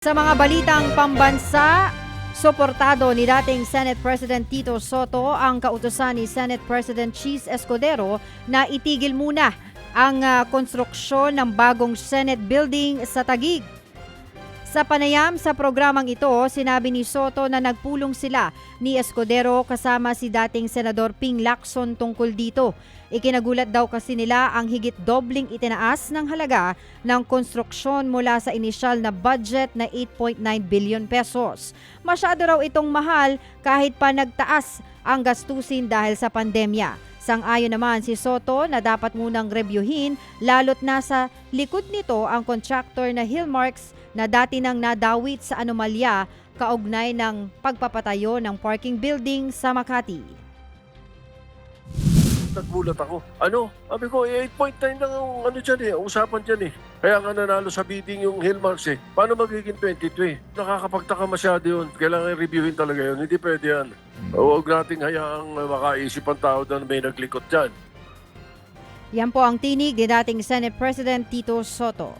Sa mga balitang pambansa, suportado ni dating Senate President Tito Soto ang kautusan ni Senate President Cheese Escudero na itigil muna ang ah, konstruksyon ng bagong Senate building sa Tagig. Sa panayam sa programang ito, sinabi ni Soto na nagpulong sila ni Escudero kasama si dating Senador Ping Lacson tungkol dito. Ikinagulat daw kasi nila ang higit dobling itinaas ng halaga ng konstruksyon mula sa inisyal na budget na 8.9 billion pesos. Masyado raw itong mahal kahit pa nagtaas ang gastusin dahil sa pandemya. Sang-ayon naman si Soto na dapat munang rebyuhin lalo't nasa likod nito ang contractor na Hillmarks na dati nang nadawit sa anomalya kaugnay ng pagpapatayo ng parking building sa Makati. Nagbulat ako. Ano? Sabi ko, eh, 8.9 lang ang ano dyan eh, usapan dyan eh. Kaya nga nanalo sa bidding yung Hillmarks eh. Paano magiging 22 eh? Nakakapagtaka masyado yun. Kailangan reviewin talaga yun. Hindi pwede yan. Huwag nating hayaang makaisip ang tao na may naglikot dyan. Yan po ang tinig ni dating Senate President Tito Soto.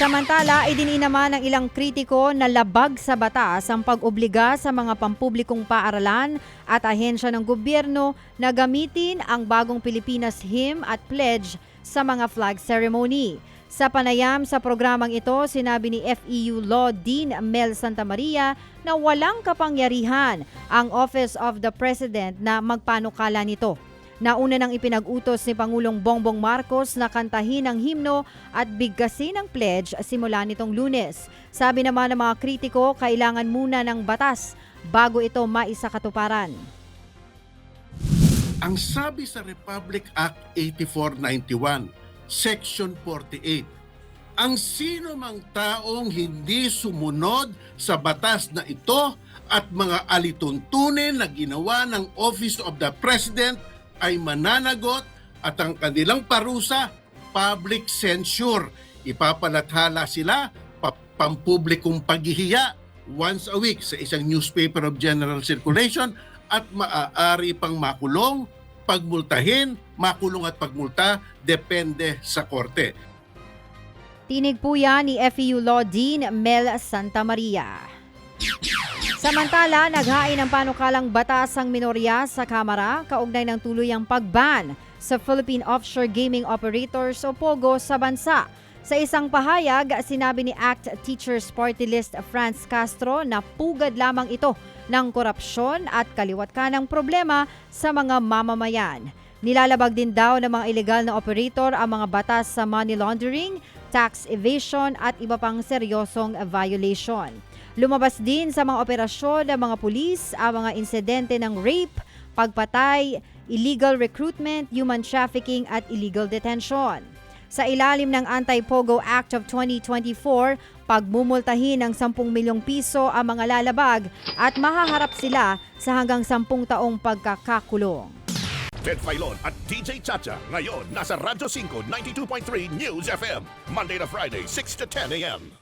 Samantala, idiniin naman ng ilang kritiko na labag sa batas ang pag-obliga sa mga pampublikong paaralan at ahensya ng gobyerno na gamitin ang bagong Pilipinas Hymn at Pledge sa mga flag ceremony. Sa panayam sa programang ito, sinabi ni FEU Law Dean Mel Santa Maria na walang kapangyarihan ang Office of the President na magpanukala nito. Nauna nang ipinag-utos ni Pangulong Bongbong Marcos na kantahin ang himno at bigkasin ang pledge simula nitong lunes. Sabi naman ng mga kritiko, kailangan muna ng batas bago ito maisakatuparan. Ang sabi sa Republic Act 8491, Section 48, ang sino mang taong hindi sumunod sa batas na ito at mga alituntunin na ginawa ng Office of the President ay mananagot at ang kanilang parusa, public censure. Ipapalathala sila pa- pampublikong paghihiya once a week sa isang newspaper of general circulation at maaari pang makulong, pagmultahin, makulong at pagmulta depende sa korte. Tinig po yan ni FEU Law Dean Mel Santa Maria. Samantala, naghain ng panukalang batas ang minorya sa Kamara kaugnay ng tuluyang pagban sa Philippine Offshore Gaming Operators o POGO sa bansa. Sa isang pahayag, sinabi ni ACT Teachers Party List Franz Castro na pugad lamang ito ng korupsyon at kaliwat ka ng problema sa mga mamamayan. Nilalabag din daw ng mga illegal na operator ang mga batas sa money laundering, tax evasion at iba pang seryosong violation. Lumabas din sa mga operasyon ng mga pulis ang mga insidente ng rape, pagpatay, illegal recruitment, human trafficking at illegal detention. Sa ilalim ng Anti-Pogo Act of 2024, pagmumultahin ng 10 milyong piso ang mga lalabag at mahaharap sila sa hanggang 10 taong pagkakakulong. Ted Filon at DJ Chacha. Ngayon, nasa Radyo 5, 92.3 News FM. Monday to Friday, 6 to 10 a.m.